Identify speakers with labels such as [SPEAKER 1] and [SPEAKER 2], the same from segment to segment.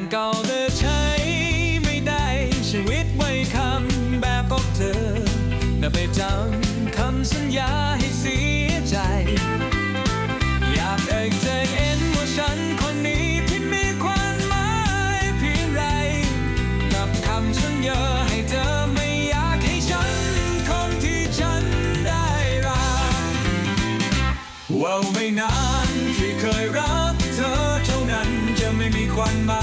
[SPEAKER 1] นเก่าเธอใช้ไม่ได้ ชีวิตไว้คำแบบของเธอน่าไปจำคำสัญญาให้เสียใจ อยากเอ่ยใจเอ็นว่าฉันคนนี้ที่มีความหมายเพียงไร กับคำสัญญาให้เธอไม่อยากให้ฉันคนที่ฉันได้รักว่าไม่นานที่เคยรักเธอเท่านั้นจะไม่มีความหมาย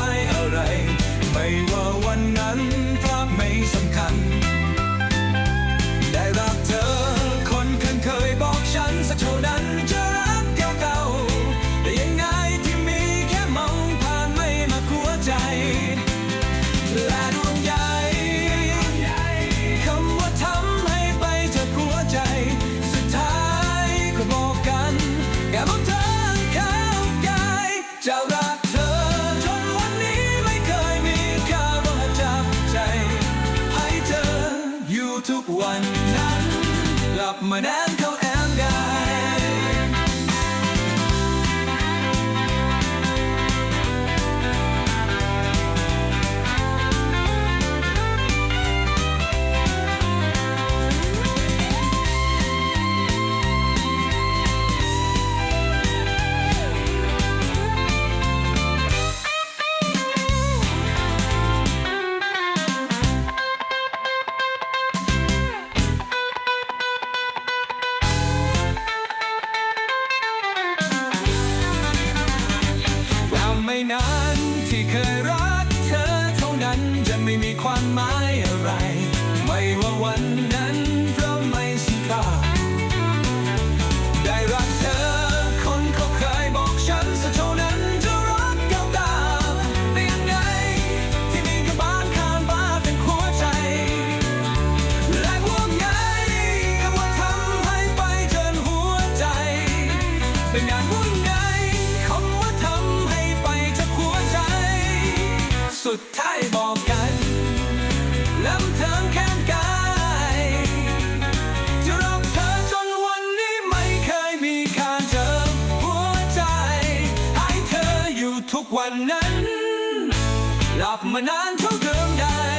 [SPEAKER 1] วันนั้นกลับมานาน ไม่นานที่เคยรักเธอเท่านั้นจะไม่มีความหมาย นั้น หลับมานานเท่าเดิมได้